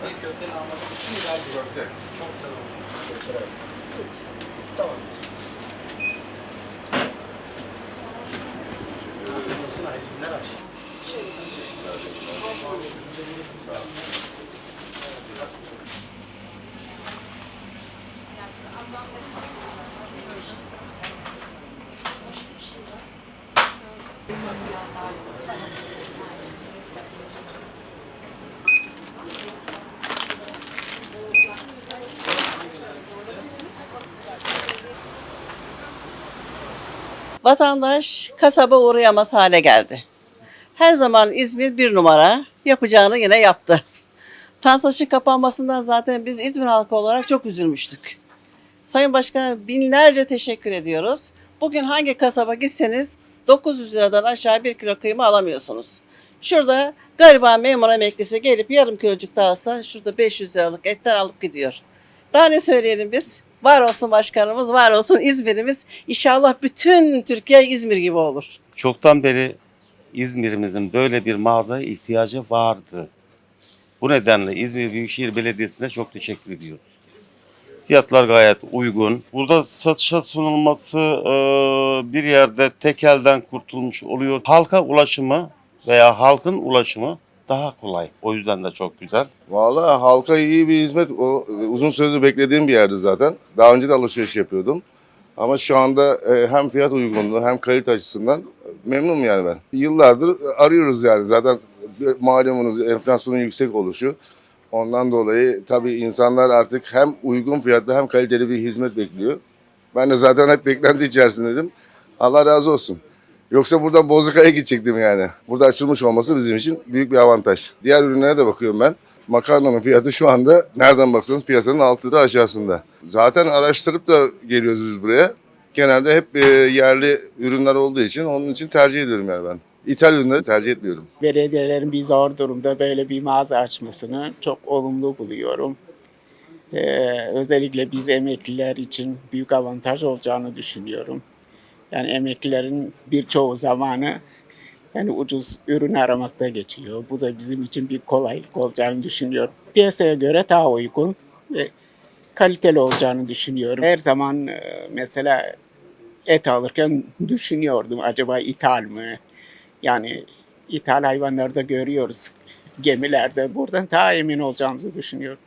köfteli lahmacun için ideal bir köfte. Çok güzel oldu. Tamam. Olsun hayırlı günler abi. Vatandaş kasaba uğrayamaz hale geldi. Her zaman İzmir bir numara yapacağını yine yaptı. Tansaç'ın kapanmasından zaten biz İzmir halkı olarak çok üzülmüştük. Sayın Başkan binlerce teşekkür ediyoruz. Bugün hangi kasaba gitseniz 900 liradan aşağı bir kilo kıyma alamıyorsunuz. Şurada gariban memur emeklisi gelip yarım kilocuk da alsa şurada 500 liralık etten alıp gidiyor. Daha ne söyleyelim biz? Var olsun başkanımız, var olsun İzmir'imiz. İnşallah bütün Türkiye İzmir gibi olur. Çoktan beri İzmir'imizin böyle bir mağazaya ihtiyacı vardı. Bu nedenle İzmir Büyükşehir Belediyesi'ne çok teşekkür ediyoruz. Fiyatlar gayet uygun. Burada satışa sunulması e, bir yerde tekelden kurtulmuş oluyor. Halka ulaşımı veya halkın ulaşımı daha kolay. O yüzden de çok güzel. Vallahi halka iyi bir hizmet. O e, uzun süredir beklediğim bir yerdi zaten. Daha önce de alışveriş yapıyordum. Ama şu anda e, hem fiyat uygunluğu hem kalite açısından memnunum yani ben. Yıllardır arıyoruz yani zaten malumunuz enflasyonun yüksek oluşu. Ondan dolayı tabii insanlar artık hem uygun fiyatlı hem kaliteli bir hizmet bekliyor. Ben de zaten hep beklenti içerisindeydim. Allah razı olsun. Yoksa buradan Bozukaya gidecektim yani. Burada açılmış olması bizim için büyük bir avantaj. Diğer ürünlere de bakıyorum ben. Makarnanın fiyatı şu anda nereden baksanız piyasanın 6 lira aşağısında. Zaten araştırıp da geliyoruz biz buraya. Genelde hep e, yerli ürünler olduğu için onun için tercih ediyorum yani ben. İthal ürünleri tercih etmiyorum. belediyelerin bir zor durumda böyle bir mağaza açmasını çok olumlu buluyorum. Ee, özellikle biz emekliler için büyük avantaj olacağını düşünüyorum. Yani emeklilerin birçoğu zamanı yani ucuz ürün aramakta geçiyor. Bu da bizim için bir kolaylık olacağını düşünüyorum. Piyasaya göre daha uygun ve kaliteli olacağını düşünüyorum. Her zaman e, mesela et alırken düşünüyordum acaba ithal mi? Yani ithal hayvanları da görüyoruz gemilerde. Buradan daha emin olacağımızı düşünüyorum.